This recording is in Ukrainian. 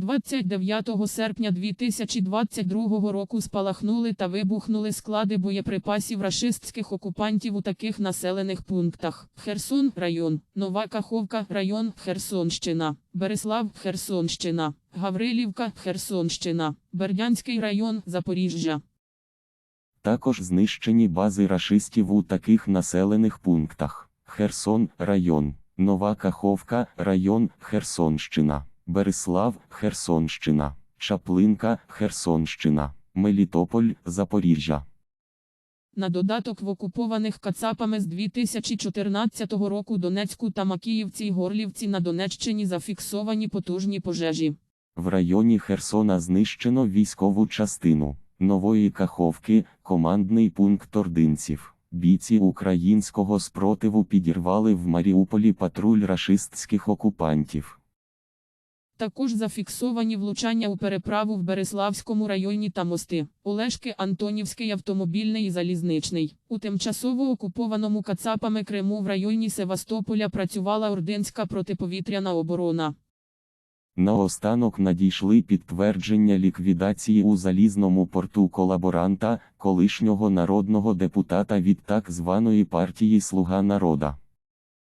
29 серпня 2022 року спалахнули та вибухнули склади боєприпасів рашистських окупантів у таких населених пунктах: Херсон, район, Нова Каховка, район, Херсонщина, Береслав, Херсонщина, Гаврилівка, Херсонщина, Бердянський район, Запоріжжя. Також знищені бази рашистів у таких населених пунктах: Херсон, район, Нова Каховка, район, Херсонщина, Береслав, Херсонщина, Чаплинка, Херсонщина, Мелітополь, Запоріжжя. На додаток в окупованих Кацапами з 2014 року Донецьку та Макіївці й Горлівці на Донеччині зафіксовані потужні пожежі. В районі Херсона знищено військову частину Нової Каховки, командний пункт ординців. Бійці українського спротиву підірвали в Маріуполі патруль рашистських окупантів. Також зафіксовані влучання у переправу в Береславському районі та мости. Олешки, Антонівський автомобільний і залізничний. У тимчасово окупованому Кацапами Криму в районі Севастополя працювала ординська протиповітряна оборона. Наостанок надійшли підтвердження ліквідації у залізному порту колаборанта, колишнього народного депутата від так званої партії Слуга народа.